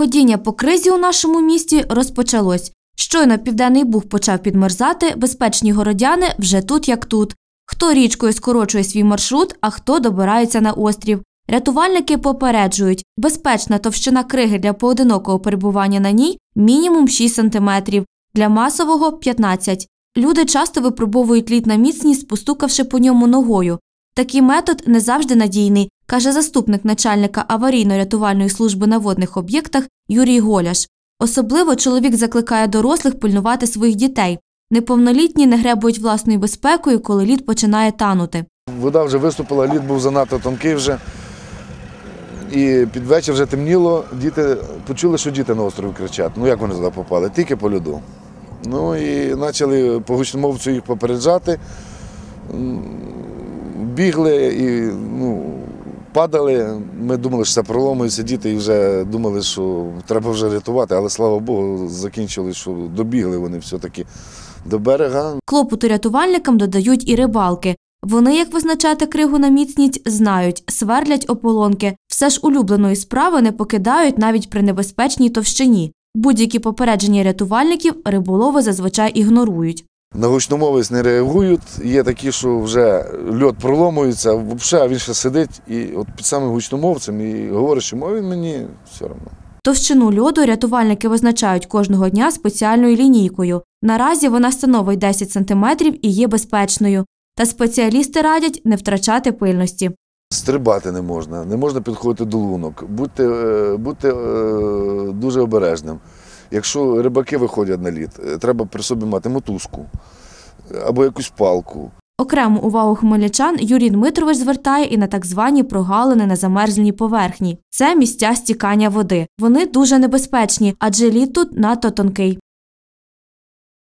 Ходіння по кризі у нашому місті розпочалось. Щойно південний буг почав підмерзати, безпечні городяни вже тут як тут. Хто річкою скорочує свій маршрут, а хто добирається на острів. Рятувальники попереджують, безпечна товщина криги для поодинокого перебування на ній мінімум 6 см, для масового 15 Люди часто випробовують лід на міцність, постукавши по ньому ногою. Такий метод не завжди надійний, каже заступник начальника аварійно-рятувальної служби на водних об'єктах Юрій Голяш. Особливо чоловік закликає дорослих пильнувати своїх дітей. Неповнолітні не гребують власною безпекою, коли лід починає танути. Вода вже виступила, лід був занадто тонкий вже. І під вечір вже темніло, діти почули, що діти на острові кричать. Ну як вони туди попали? Тільки по льоду. Ну і почали по гучномовцю їх попереджати. Бігли і ну, падали. Ми думали, що це проломується діти і вже думали, що треба вже рятувати, але слава Богу, закінчили, що добігли вони все-таки до берега. Клопоту рятувальникам додають і рибалки. Вони, як визначати кригу на міцність, знають, сверлять ополонки. Все ж улюбленої справи не покидають навіть при небезпечній товщині. Будь-які попередження рятувальників риболови зазвичай ігнорують. На гучномовець не реагують. Є такі, що вже льот проломується, взагалі, а він ще сидить і от під самим гучномовцем і говорить, що «Ой, він мені все одно. Товщину льоду рятувальники визначають кожного дня спеціальною лінійкою. Наразі вона становить 10 см і є безпечною. Та спеціалісти радять не втрачати пильності. Стрибати не можна, не можна підходити до лунок. Будьте, е, будьте е, дуже обережним. Якщо рибаки виходять на лід, е, треба при собі мати мотузку або якусь палку. Окрему увагу хмельничан Юрій Дмитрович звертає і на так звані прогалини на замерзлій поверхні. Це місця стікання води. Вони дуже небезпечні, адже лід тут надто тонкий.